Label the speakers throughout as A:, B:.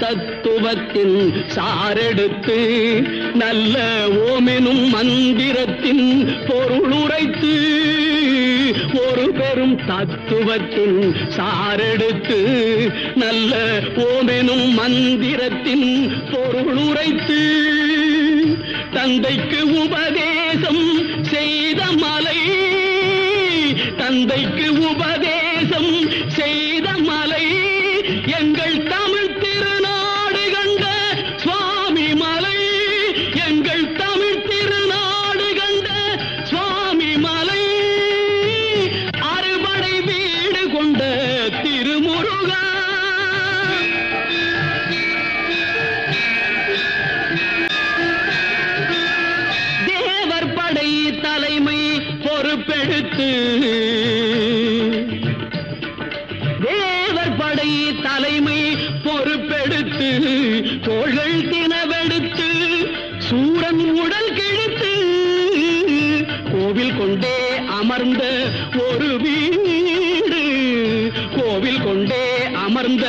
A: தத்துவத்தின் சாரெடுத்து நல்ல ஓமெனும் மந்திரத்தின் பொருளுரைத்து ஒரு பெரும் தத்துவத்தின் சாரெடுத்து நல்ல ஓமெனும் மந்திரத்தின் பொருளுரைத்து தந்தைக்கு உபதேசம் செய்த மலை தந்தைக்கு உபதேசம் செய்த மலை எங்கள் தான் தலைமை பொறுப்பெடுத்து தேவர் படை தலைமை பொறுப்பெடுத்து தோள்கள் தினவெடுத்து சூரன் உடல் கிழித்து கோவில் கொண்டே அமர்ந்த ஒரு வீடு. கோவில் கொண்டே அமர்ந்த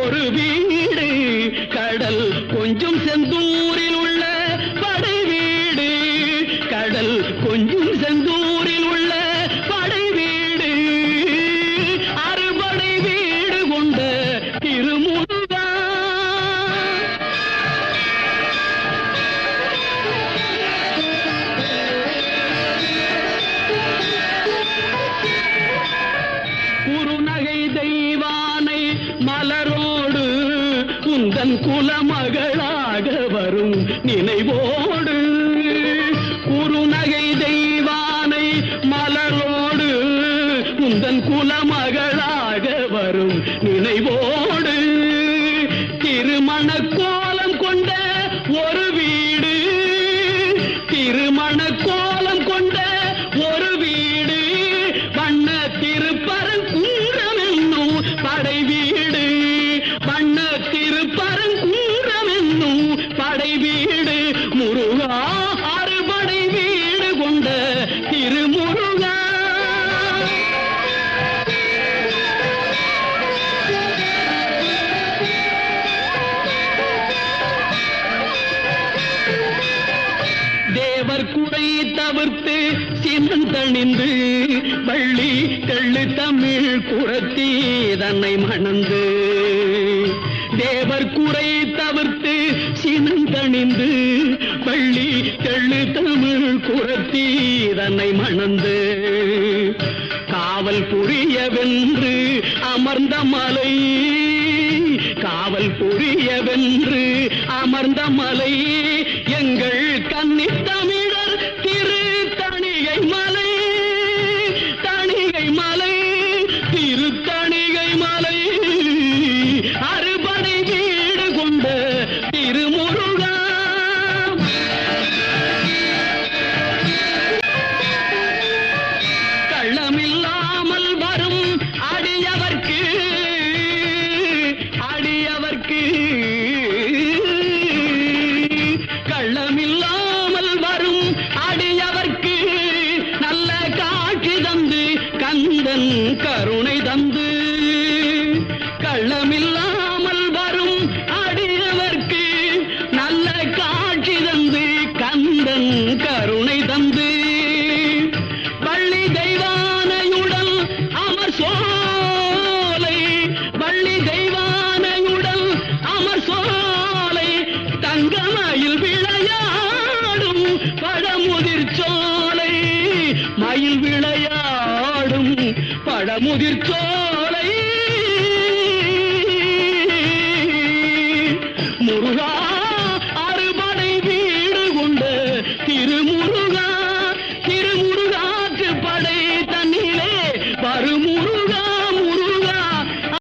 A: ஒரு வீடு. கடல் கொஞ்சம் செந்தூரில் குந்தன் குலமகளாக வரும் நினைவோடு. குறுநகை தெய்வானை மலரோடு குந்தன் குலமகளாக வரும் நினைவோடு. திருமண கோலம் கொண்ட ஒரு வீடு திருமண கோலம் சினந்தணிந்து வள்ளி தெள்ளு தமிழ் குரத்தி தன்னை மணந்து. தேவர் குறை தவிர்த்து சினம் தணிந்து வள்ளி தெள்ளு தமிழ் குரத்தி தன்னை மணந்து. காவல் புரியவென்று அமர்ந்த மலை காவல் புரியவென்று அமர்ந்த மலை எங்கள் திருமுருகா கள்ளமில்லாமல் வரும் அடியவர்க்கு அடியவர்க்கு. கள்ளமில்லாமல் வரும் அடியவர்க்கு நல்ல காட்சி தந்து கந்தன் கருணை தந்து. நாடும் பழமுதிர் சோலை மயில் விளையாடும் பழமுதிர் சோலை.